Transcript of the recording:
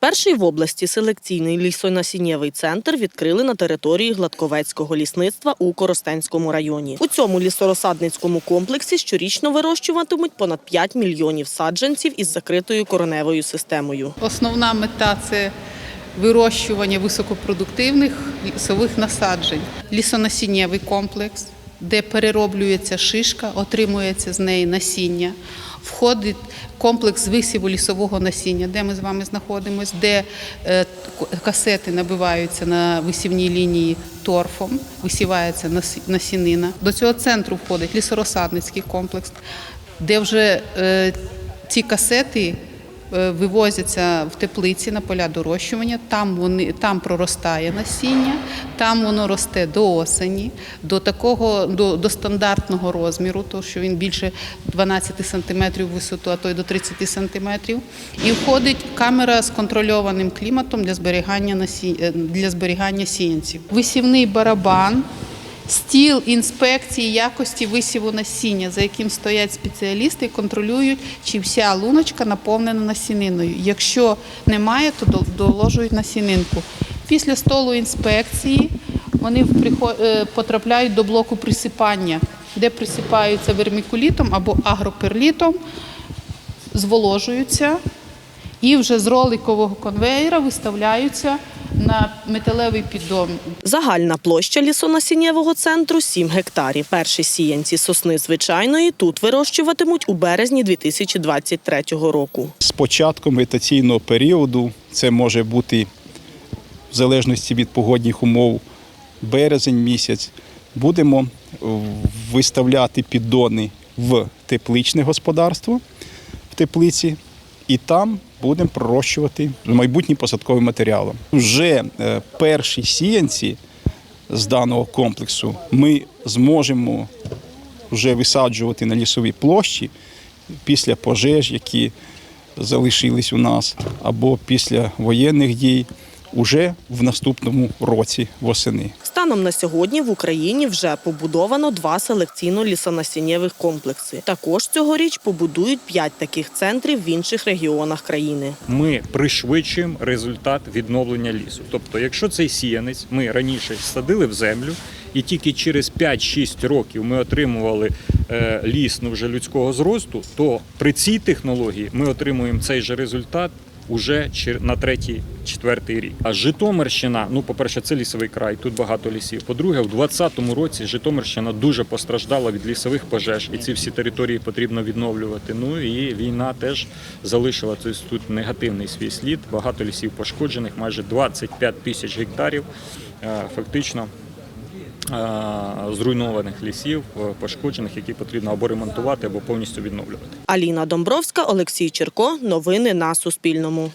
Перший в області селекційний лісонасіннєвий центр відкрили на території Гладковецького лісництва у Коростенському районі. У цьому лісорозсадницькому комплексі щорічно вирощуватимуть понад 5 мільйонів саджанців із закритою короневою системою. Основна мета це вирощування високопродуктивних лісових насаджень, лісонасіннєвий комплекс, де перероблюється шишка, отримується з неї насіння. Входить комплекс висіву лісового насіння, де ми з вами знаходимося, де е, касети набиваються на висівній лінії торфом, висівається насінина. До цього центру входить лісорозсадницький комплекс, де вже е, ці касети вивозяться в теплиці на поля дорощування. Там вони там проростає насіння, там воно росте до осені, до такого до, до стандартного розміру, то що він більше 12 см висоту, а то й до 30 см. І входить камера з контрольованим кліматом для зберігання насі... е, для зберігання сіянців. Висівний барабан. Стіл інспекції якості висіву насіння, за яким стоять спеціалісти і контролюють, чи вся луночка наповнена насіниною. Якщо немає, то дол- доложують насінинку. Після столу інспекції вони е, потрапляють до блоку присипання, де присипаються вермікулітом або агроперлітом, зволожуються і вже з роликового конвейера виставляються на металевий піддон. Загальна площа лісонасіннєвого центру 7 гектарів. Перші сіянці сосни звичайної тут вирощуватимуть у березні 2023 року. З початком вегетаційного періоду це може бути в залежності від погодних умов березень місяць. Будемо виставляти піддони в тепличне господарство в теплиці, і там будемо пророщувати майбутнім посадковим матеріалом. Вже е, перші сіянці з даного комплексу ми зможемо вже висаджувати на лісовій площі після пожеж, які залишились у нас, або після воєнних дій, уже в наступному році восени. Станом на сьогодні в Україні вже побудовано два селекційно-лісонасіннєвих комплекси. Також цьогоріч побудують п'ять таких центрів в інших регіонах країни. ми пришвидшуємо результат відновлення лісу. Тобто, якщо цей сіянець ми раніше садили в землю, і тільки через 5-6 років ми отримували е, ліс ну, вже людського зросту, то при цій технології ми отримуємо цей же результат. Уже на третій, четвертий рік. А Житомирщина, ну, по-перше, це лісовий край, тут багато лісів. По-друге, в 2020 році Житомирщина дуже постраждала від лісових пожеж, і ці всі території потрібно відновлювати. Ну і війна теж залишила тобто, тут негативний свій слід. Багато лісів пошкоджених, майже 25 тисяч гектарів. е, Фактично зруйнованих лісів, е, пошкоджених, які потрібно або ремонтувати, або повністю відновлювати. Аліна Домбровська, Олексій Черко. Новини на Суспільному.